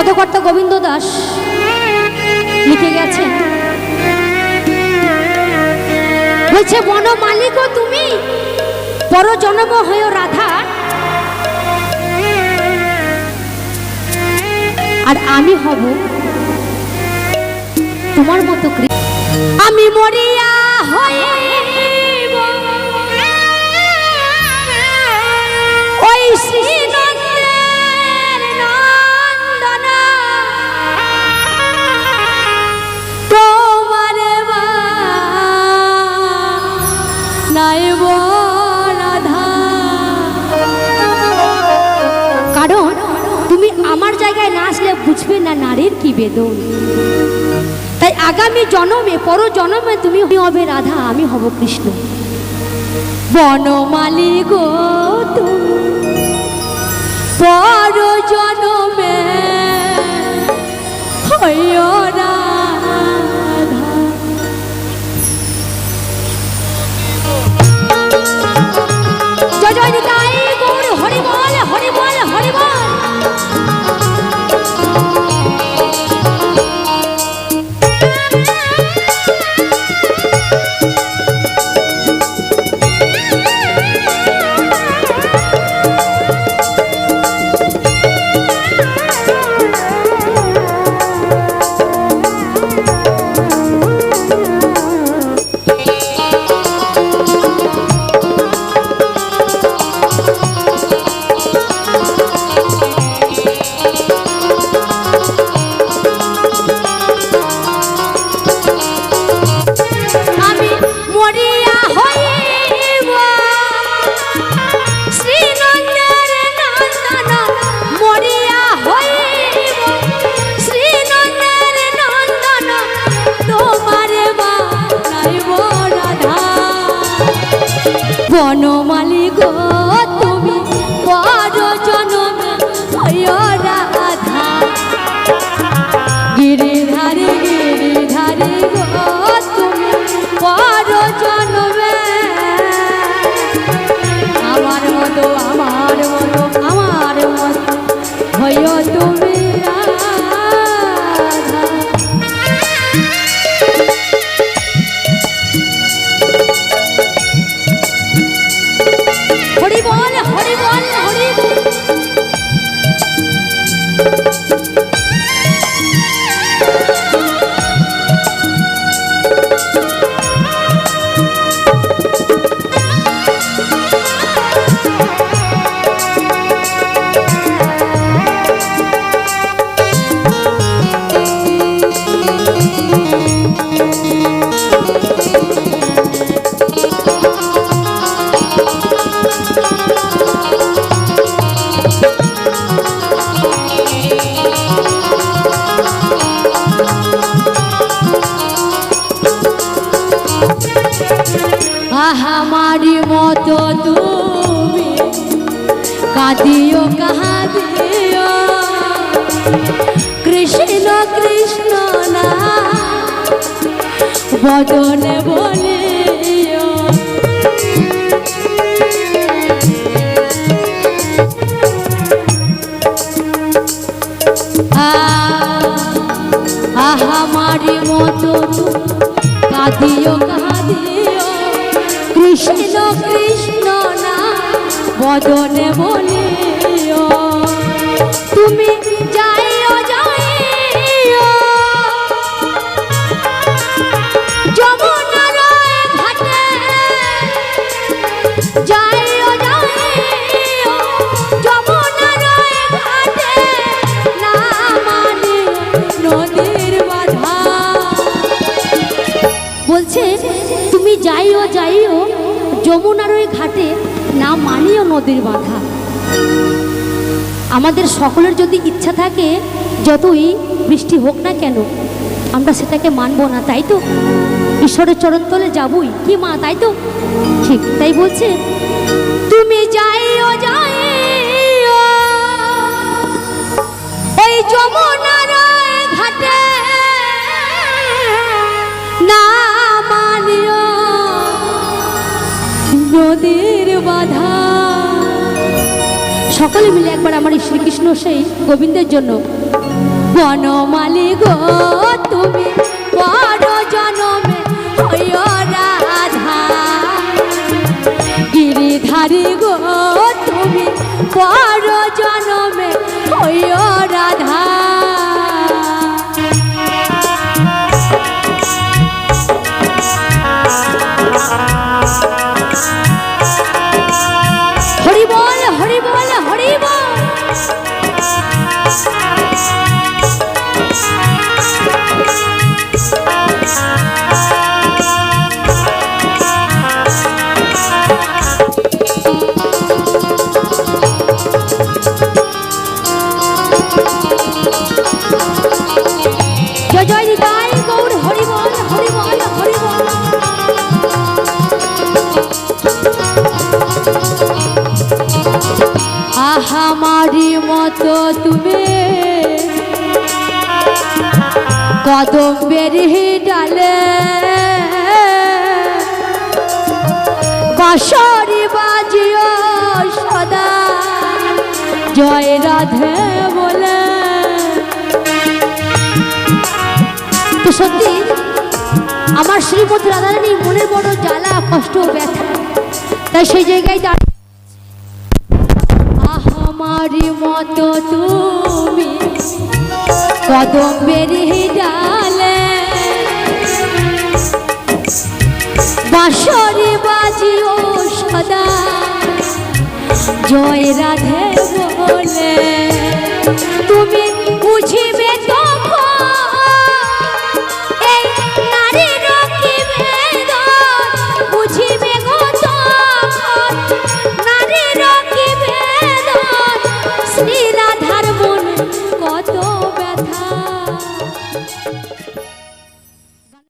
পদকর্তা গোবিন্দ দাস লিখে গেছেন। বলছে, বন মালিক তুমি, পর জন্ম হয়ে রাধা। আর আমি হব তোমার মতো আমি মরিয়া হইব নারীর কি বেদন? তাই আগামী জন্মে পর জন্মে তুমি হবে রাধা, আমি হব কৃষ্ণ। বনমালী গো তুমি পর জন্মে বনমালী গো। মতো তুমি কাঁদিও কৃষ্ণ কৃষ্ণ না বদনে আহামারি মতো কাঁদিও কৃষ্ণ না বদনে বলিও। তুমি যমুনার ওই ঘাটে না মানিও নদীর বাধা। আমাদের সকলের যদি ইচ্ছা থাকে, যতই বৃষ্টি হোক না কেন, আমরা সেটাকে মানবো না, তাই তো? ঈশ্বরের চরণ চরণতলে যাবই। কি মা, তাই তো? ঠিক তাই বলছে, তুমি যাইও যাইও। ওই যমুনার সকলে মিলে একবার আমার শ্রীকৃষ্ণ সেই গোবিন্দের জন্য। বনমালি গো তুমি আহামারি মতো তুমি। কদম বেরিয়ে ডালে বাঁশরি বাজিও সদা। জয় রাধে। তো সত্যি, আমার শ্রীমতী রাধারানী মনের বড় জ্বালা, কষ্ট ব্যথা। তাই সেই জায়গায় দাঁড়িয়ে মতো তুমি কদম বেরিয়ে ডালে বাঁশরি বাজিও সদা, জয় রাধে